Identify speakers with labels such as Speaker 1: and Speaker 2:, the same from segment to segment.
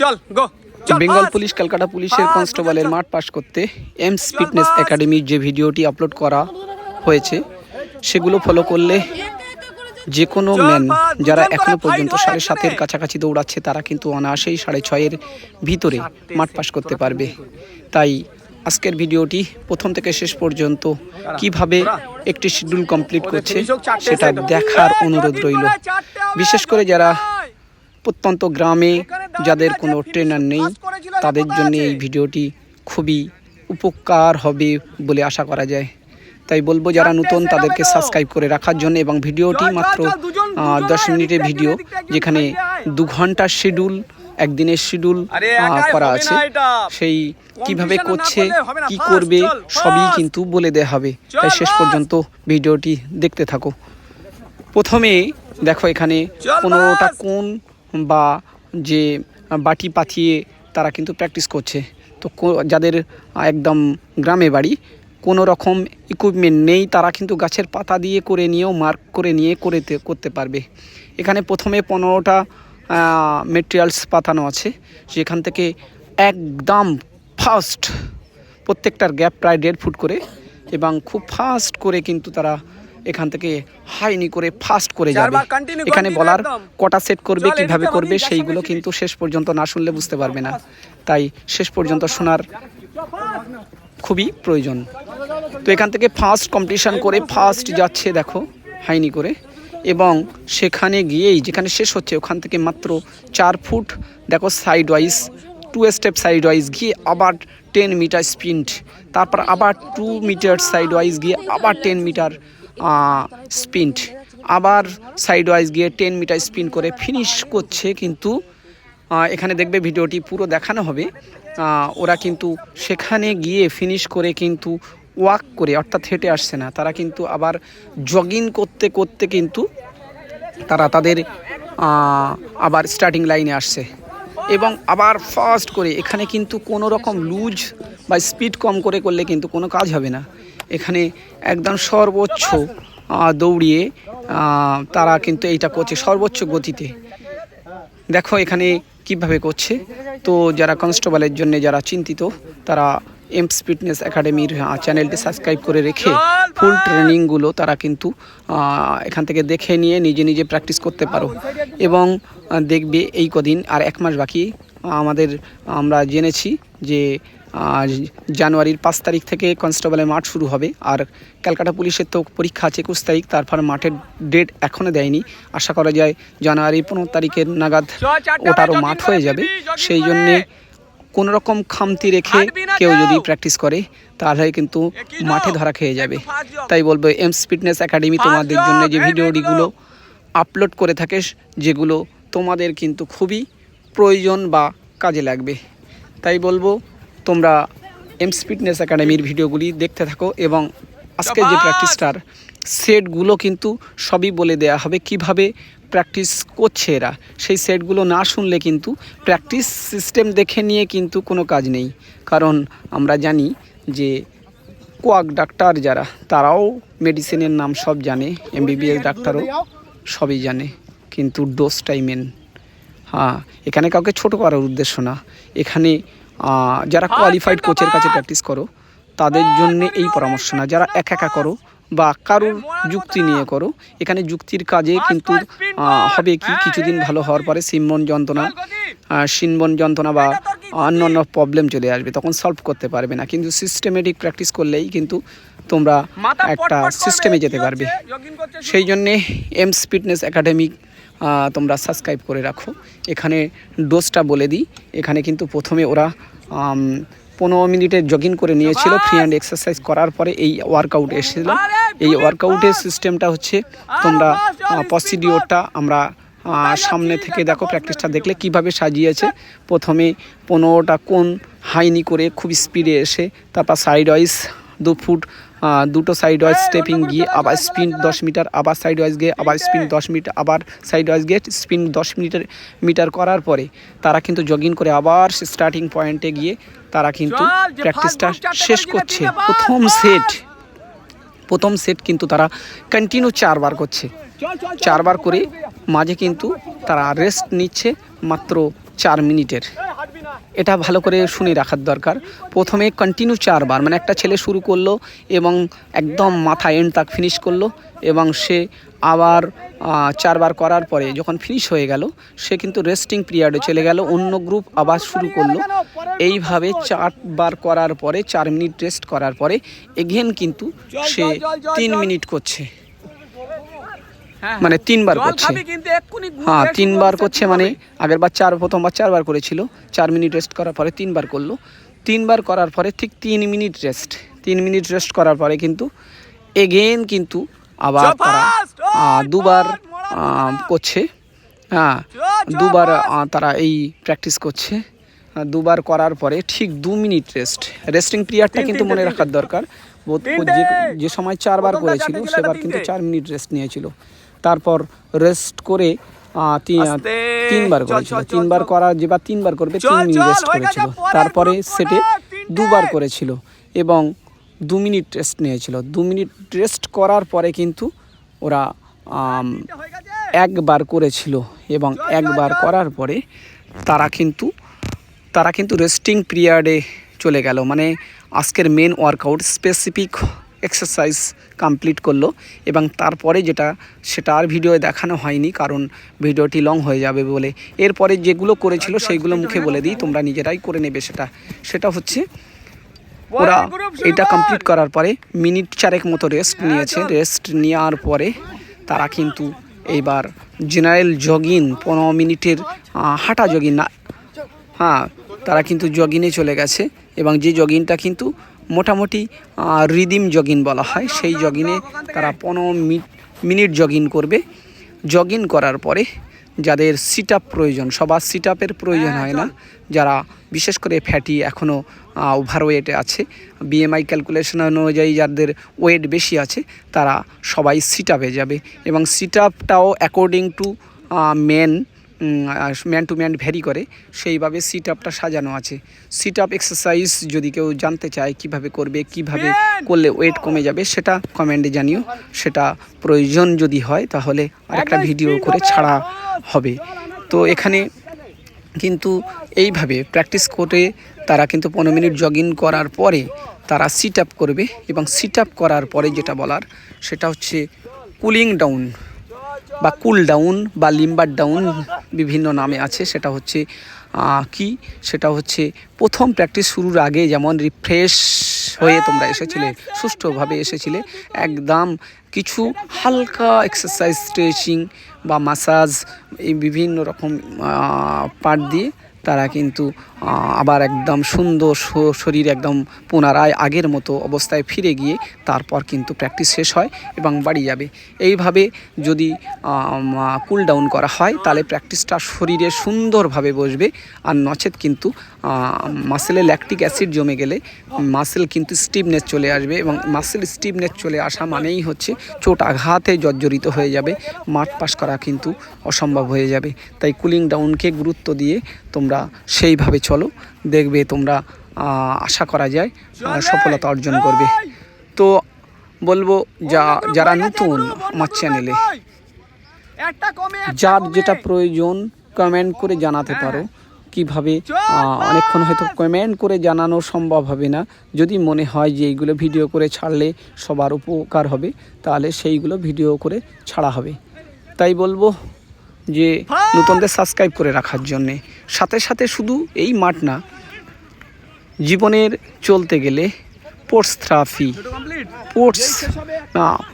Speaker 1: চল গো
Speaker 2: বেঙ্গল পুলিশ কলকাতা পুলিশের কনস্টেবলের মাঠ পাশ করতে এমস ফিটনেস। একাডেমির যে ভিডিওটি আপলোড করা হয়েছে সেগুলো ফলো করলে যে কোনো ম্যান যারা
Speaker 1: দুজন করে এখনও
Speaker 2: পর্যন্ত সাড়ে সাতের কাছাকাছি দৌড়াচ্ছে তারা কিন্তু অনায়াসেই সাড়ে ছয়ের ভিতরে মাঠ পাস করতে পারবে। তাই আজকের ভিডিওটি প্রথম থেকে শেষ পর্যন্ত কীভাবে একটি শিডিউল কমপ্লিট করছে সেটা দেখার অনুরোধ রইল। বিশেষ করে যারা প্রত্যন্ত গ্রামে যাদের কোনো ট্রেনার নেই তাদের জন্য এই ভিডিওটি খুবই উপকার হবে বলে আশা করা যায়। তাই বলব যারা নতুন তাদেরকে সাবস্ক্রাইব করে রাখার জন্য এবং ভিডিওটি মাত্র দশ মিনিটের ভিডিও যেখানে দু ঘণ্টার শিডিউল একদিনের শিডিউল করা আছে। সেই কীভাবে করছে কি করবে সবই কিন্তু বলে দেওয়া হবে। তাই শেষ পর্যন্ত ভিডিওটি দেখতে থাকো। প্রথমে দেখো এখানে পনেরোটা কোন বা যে বাটি পাতিয়ে তারা কিন্তু প্র্যাকটিস করছে। তো যাদের একদম গ্রামে বাড়ি, কোনো রকম ইকুইপমেন্ট নেই, তারা কিন্তু গাছের পাতা দিয়ে করে নিয়েও মার্ক করে নিয়ে করে করতে পারবে। এখানে প্রথমে পনেরোটা মেটেরিয়ালস পাতানো আছে, যেখান থেকে একদম ফাস্ট প্রত্যেকটার গ্যাপ প্রায় দেড় ফুট করে এবং খুব ফাস্ট করে কিন্তু তারা এখান থেকে হাইনি করে ফাস্ট করে যাবে। এখানে বলার কটা সেট করবে কীভাবে করবে সেইগুলো কিন্তু শেষ পর্যন্ত না শুনলে বুঝতে পারবে না। তাই শেষ পর্যন্ত শোনার খুবই প্রয়োজন। তো এখান থেকে ফার্স্ট কম্পিটিশান করে ফার্স্ট যাচ্ছে দেখো হাইনি করে। এবং সেখানে গিয়েই যেখানে শেষ হচ্ছে ওখান থেকে মাত্র চার ফুট দেখো side wise two step side wise গিয়ে আবার টেন মিটার স্পিন্ট তারপর আবার টু মিটার সাইড ওয়াইজ গিয়ে আবার টেন মিটার স্পিন্ট আবার সাইড ওয়াইজ গিয়ে টেন মিটার স্পিন করে ফিনিশ করছে কিন্তু এখানে দেখবে ভিডিওটি পুরো দেখানো হবে। ওরা কিন্তু সেখানে গিয়ে ফিনিশ করে কিন্তু ওয়াক করে, অর্থাৎ হেঁটে আসছে না। তারা কিন্তু আবার জগিং করতে করতে কিন্তু তারা তাদের আবার স্টার্টিং লাইনে আসছে। এবং আবার ফাস্ট করে, এখানে কিন্তু কোনো রকম লুজ বা স্পিড কম করে করলে কিন্তু কোনো কাজ হবে না। এখানে একদম সর্বোচ্চ দৌড়িয়ে তারা কিন্তু এইটা করছে সর্বোচ্চ গতিতে। দেখো এখানে কীভাবে করছে। তো যারা কনস্টেবলের জন্য যারা চিন্তিত, তারা এমস ফিটনেস একাডেমির চ্যানেলটি সাবস্ক্রাইব করে রেখে ফুল ট্রেনিংগুলো তারা কিন্তু এখান থেকে দেখে নিয়ে নিজে নিজে প্র্যাকটিস করতে পারো। এবং দেখবে এই কদিন আর এক মাস বাকি আমাদের, আমরা জেনেছি যে জানুয়ারির পাঁচ তারিখ থেকে কনস্টেবলের মাঠ শুরু হবে আর ক্যালকাটা পুলিশের তো পরীক্ষা আছে একুশ তারিখ তারপর মাঠের ডেট এখনও দেয়নি আশা করা যায় জানুয়ারি পনেরো তারিখের নাগাদ ওটারও মাঠ হয়ে যাবে সেই। জন্যে কোনো রকম খামতি রেখে কেউ। যদি প্র্যাকটিস করে তাহলে কিন্তু? মাঠে ধরা খেয়ে যাবে। তাই বলব এমস ফিটনেস একাডেমি তোমাদের জন্য যে ভিডিওগুলো আপলোড করে থাকে যেগুলো তোমাদের কিন্তু খুবই প্রয়োজন বা কাজে লাগবে তাই বলব তোমরা এমস ফিটনেস একাডেমির ভিডিওগুলি দেখতে থাকো এবং আজকে যে প্র্যাকটিসটার সেটগুলো কিন্তু সবই বলে দেয়া হবে কীভাবে প্র্যাকটিস করছে এরা। সেই সেটগুলো না শুনলে কিন্তু প্র্যাকটিস সিস্টেম দেখে নিয়ে কিন্তু কোনো কাজ নেই। কারণ আমরা জানি যে কোয়াক ডাক্তার যারা তারাও মেডিসিনের নাম সব জানে এমবিবিএস ডাক্তারও সবই জানে। কিন্তু ডোজটাই মেন হ্যাঁ এখানে কাউকে ছোট করার উদ্দেশ্য না। এখানে যারা কোয়ালিফাইড কোচের কাছে প্র্যাকটিস করো তাদের জন্য এই পরামর্শ না যারা একা একা করো বা কারোর যুক্তি নিয়ে করো এখানে যুক্তির কাজে কিন্তু হবে কি? কিছুদিন ভালো হওয়ার পরে সিমন যন্ত্রণা শিনবন যন্ত্রণা বা অন্য অন্য প্রবলেম চলে আসবে তখন সলভ করতে পারবে না। কিন্তু সিস্টেমেটিক প্র্যাকটিস করলেই কিন্তু তোমরা একটা সিস্টেমে যেতে পারবে। সেই জন্যে এমস ফিটনেস একাডেমি তোমরা সাবস্ক্রাইব করে রাখো। এখানে ডোজটা বলে দিই। এখানে কিন্তু প্রথমে ওরা পনেরো মিনিটে জগিং করে নিয়েছিল ফ্রি হ্যান্ড এক্সারসাইজ করার পরে এই ওয়ার্কআউট এসেছিল। এই ওয়ার্কআউটের সিস্টেমটা হচ্ছে তোমরা প্রসিডিওরটা আমরা সামনে থেকে দেখো প্র্যাকটিসটা দেখলে কীভাবে সাজিয়েছে। প্রথমে পনেরোটা কোন হাইনি করে খুব স্পিডে এসে তারপর সাইড ওয়াইজ দু ফুট দুটো সাইড ওয়াইজ স্টেপিং গিয়ে আবার স্পিন দশ মিটার আবার সাইড ওয়াইজ গিয়ে আবার স্পিন দশ মিটার আবার সাইড ওয়াইজ গিয়ে স্পিন দশ মিটার মিটার করার পরে তারা কিন্তু জগিং করে আবার স্টার্টিং পয়েন্টে গিয়ে তারা কিন্তু প্র্যাকটিসটা শেষ করছে প্রথম সেট প্রথম সেট কিন্তু তারা কন্টিনিউ চারবার করছে। চারবার করে মাঝে কিন্তু তারা রেস্ট নিচ্ছে মাত্র চার মিনিটের এটা ভালো করে শুনে রাখার দরকার। প্রথমে কন্টিনিউ চারবার মানে একটা ছেলে শুরু করল এবং একদম মাথা এন্ড তাক ফিনিশ করল এবং সে আবার চারবার করার পরে যখন ফিনিশ হয়ে গেল, সে কিন্তু রেস্টিং পিরিয়ডে চলে গেল, অন্য গ্রুপ আবার শুরু করল। এইভাবে চারবার করার পরে, চার মিনিট রেস্ট করার পরে এগেন কিন্তু সে তিন মিনিট করছে। মানে তিনবার করছে। হ্যাঁ তিনবার করছে মানে আগের বার চার প্রথমবার চারবার করেছিল। চার মিনিট রেস্ট করার পরে তিনবার করল। তিনবার করার পরে ঠিক তিন মিনিট রেস্ট তিন মিনিট রেস্ট করার পরে কিন্তু এগেন কিন্তু আবার তারা দুবার করছে। হ্যাঁ দুবার তারা এই প্র্যাকটিস করছে। দুবার করার পরে ঠিক দু মিনিট রেস্ট রেস্টিং পিরিয়ডটা কিন্তু মনে রাখার দরকার। যে যে সময় চারবার করেছিল সেবার কিন্তু চার মিনিট রেস্ট নিয়েছিল। তারপর রেস্ট করে তিনবার করেছিল তিনবার। করা যেবার তিনবার করবে তিন মিনিট রেস্ট করেছিল। তারপরে সেটে দুবার করেছিল এবং দু মিনিট রেস্ট নিয়েছিল। দু মিনিট রেস্ট করার পরে কিন্তু ওরা একবার করেছিল এবং একবার করার পরে তারা কিন্তু তারা কিন্তু রেস্টিং পিরিয়ডে চলে গেল। মানে আজকের main workout specific exercise complete করল এবং তারপরে যেটা সেটা আর ভিডিও দেখানো হয়নি কারণ ভিডিওটি লং হয়ে যাবে বলে। এরপরে যেগুলো করেছিল সেইগুলো মুখে বলে দিই তোমরা নিজেরাই করে নেবে সেটা। সেটা হচ্ছে ওরা এটা কমপ্লিট করার পরে মিনিট চারেক মতো রেস্ট নিয়েছে। রেস্ট নেওয়ার পরে তারা কিন্তু এইবার জেনারেল জগিং পনেরো মিনিটের হাঁটা জগিং না হ্যাঁ তারা কিন্তু জগিনে চলে গেছে এবং যে জগিংটা কিন্তু মোটামুটি রিদিম জগিং বলা হয়। সেই জগিনে তারা পনেরো মিনিট জগিং করবে। জগিং করার পরে যাদের সিট আপ প্রয়োজন সবার সিট আপের প্রয়োজন হয় না। যারা বিশেষ করে ফ্যাটি এখনও ওভার ওয়েটে আছে বিএমআই ক্যালকুলেশন অনুযায়ী যাদের ওয়েট বেশি আছে তারা সবাই সিট আপে যাবে। এবং sit আপটাও according to men man to man vary করে সেইভাবে সিট আপটা সাজানো আছে। সিট আপ এক্সারসাইজ যদি কেউ জানতে চায় কীভাবে করবে কীভাবে করলে ওয়েট কমে যাবে সেটা কমেন্টে জানিও। সেটা প্রয়োজন যদি হয় তাহলে আরেকটা ভিডিও করে ছাড়া হবে। তো এখানে কিন্তু এইভাবে প্র্যাকটিস করে তারা কিন্তু পনেরো মিনিট জগিং করার পরে তারা সিট আপ করবে এবং সিট আপ করার পরে যেটা বলার সেটা হচ্ছে কুলিং ডাউন বা কুল ডাউন বা লিম্বার ডাউন বিভিন্ন নামে আছে। সেটা হচ্ছে কি? সেটা হচ্ছে প্রথম প্র্যাকটিস শুরুর আগে যেমন রিফ্রেশ হয়ে তোমরা এসেছিলে, সুষ্ঠুভাবে এসেছিলে, একদম কিছু হালকা এক্সারসাইজ স্ট্রেচিং বা মাসাজ এই বিভিন্ন রকম পার্ট দিয়ে তারা কিন্তু আবার একদম সুন্দর শরীর একদম পুনরায় আগের মতো অবস্থায় ফিরে গিয়ে তারপর কিন্তু প্র্যাকটিস শেষ হয় এবং বাড়ি যাবে। এইভাবে যদি কুল ডাউন করা হয়, তাহলে প্র্যাকটিসটা শরীরে সুন্দরভাবে বসবে, আর নচেত কিন্তু মাসেলে ল্যাকটিক অ্যাসিড জমে গেলে মাসেল কিন্তু স্টিভনেস চলে আসবে এবং মাসেল স্টিভনেস চলে আসা মানেই হচ্ছে চোট আঘাতে জর্জরিত হয়ে যাবে মাঠ পাস করা কিন্তু অসম্ভব হয়ে যাবে। তাই কুলিং ডাউনকে গুরুত্ব দিয়ে তোমরা সেইভাবে চলো দেখবে তোমরা আশা করা যায় সফলতা অর্জন করবে। তো বলব যা যারা নতুন আমার চ্যানেলে যার যেটা প্রয়োজন কমেন্ট করে জানাতে পারো। কীভাবে অনেকক্ষণ হয়তো কমেন্ট করে জানানো সম্ভব হবে না। যদি মনে হয় যে এইগুলো ভিডিও করে ছাড়লে সবার উপকার হবে, তাহলে সেইগুলো ভিডিও করে ছাড়া হবে। তাই বলব যে নতুনদের সাবস্ক্রাইব করে রাখার জন্যে। সাথে সাথে শুধু এই মাঠ না, জীবনের চলতে গেলে স্পোর্টস থেরাপি স্পোর্টস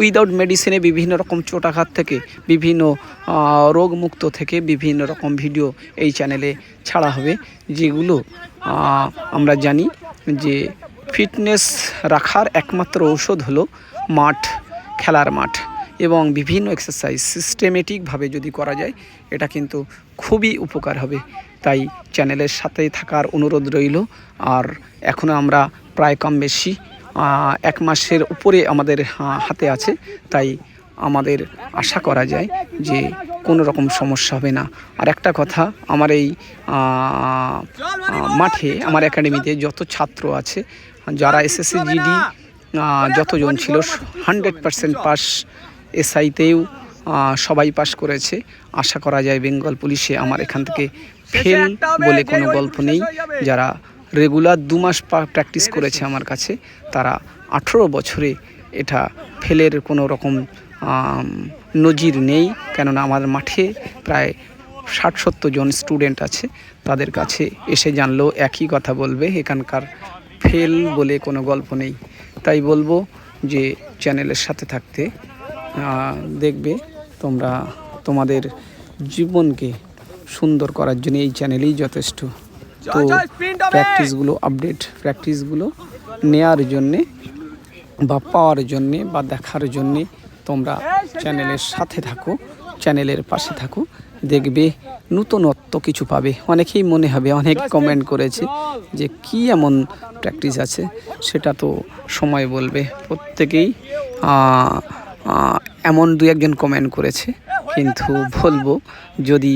Speaker 2: উইদাউট মেডিসিনে বিভিন্ন রকম চোটাঘাত থেকে, বিভিন্ন রোগমুক্ত থেকে বিভিন্ন রকম ভিডিও এই চ্যানেলে ছাড়া হবে, যেগুলো আমরা জানি যে ফিটনেস রাখার একমাত্র ঔষধ হলো মাঠ, খেলার মাঠ এবং বিভিন্ন এক্সারসাইজ সিস্টেমেটিকভাবে যদি করা যায়, এটা কিন্তু খুবই উপকার হবে। তাই চ্যানেলের সাথে থাকার অনুরোধ রইল। আর এখনও আমরা প্রায় কম বেশি এক মাসের উপরে আমাদের হাতে আছে। তাই আমাদের আশা করা যায় যে কোনো রকম সমস্যা হবে না। আর একটা কথা আমার এই মাঠে আমার একাডেমিতে যত ছাত্র আছে যারা এসএসসি জিডি যতজন ছিল হান্ড্রেড পারসেন্ট পাস এসআইতেও সবাই পাস করেছে। আশা করা যায় বেঙ্গল পুলিশে আমার এখান থেকে ফেল বলে কোনো গল্প নেই। যারা রেগুলার দু মাস প্র্যাকটিস করেছে আমার কাছে। তারা আঠেরো বছরে এটা ফেলের কোনো রকম নজির নেই। কেননা আমার মাঠে প্রায় ষাট সত্তর জন স্টুডেন্ট আছে। তাদের কাছে এসে জানলেও একই কথা বলবে, এখানকার ফেল বলে কোনো গল্প নেই। তাই বলব যে চ্যানেলের সাথে থাকতে দেখবে তোমরা তোমাদের জীবনকে সুন্দর করার জন্য এই চ্যানেলেই যথেষ্ট। তো প্র্যাকটিসগুলো আপডেট প্র্যাকটিসগুলো নেয়ার জন্যে বা পাওয়ার জন্যে বা দেখার জন্যে তোমরা চ্যানেলের সাথে থাকো চ্যানেলের পাশে থাকো দেখবে নূতনত্ব কিছু পাবে। অনেকেই মনে হবে অনেক কমেন্ট করেছে যে কি এমন প্র্যাকটিস আছে সেটা তো সময় বলবে। প্রত্যেকেই এমন দু একজন কমেন্ট করেছে কিন্তু বলব যদি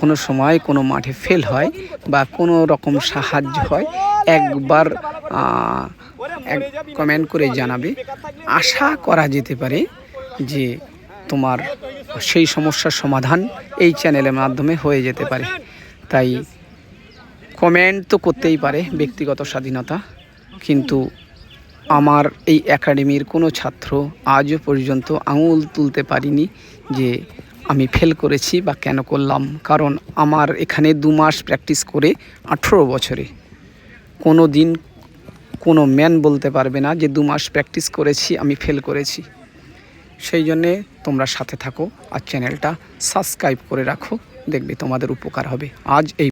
Speaker 2: কোনো সময় কোনো মাঠে ফেল হয় বা কোনো রকম সাহায্য হয়, একবার এক কমেন্ট করে জানাবে। আশা করা যেতে পারে যে তোমার সেই সমস্যার সমাধান এই চ্যানেলের মাধ্যমে হয়ে যেতে পারে। তাই কমেন্ট তো করতেই পারে ব্যক্তিগত স্বাধীনতা, কিন্তু আমার এই একাডেমির কোনো ছাত্র আজও পর্যন্ত আঙুল তুলতে পারিনি যে আমি ফেল করেছি বা কেন করলাম? কারণ আমার এখানে দু মাস প্র্যাকটিস করে আঠেরো বছরে। কোনো দিন কোনো ম্যান বলতে পারবে না যে দু মাস প্র্যাকটিস করেছি, আমি ফেল করেছি। সেই জন্যে তোমরা সাথে থাকো আর চ্যানেলটা সাবস্ক্রাইব করে রাখো। দেখবে তোমাদের উপকার হবে। আজ এই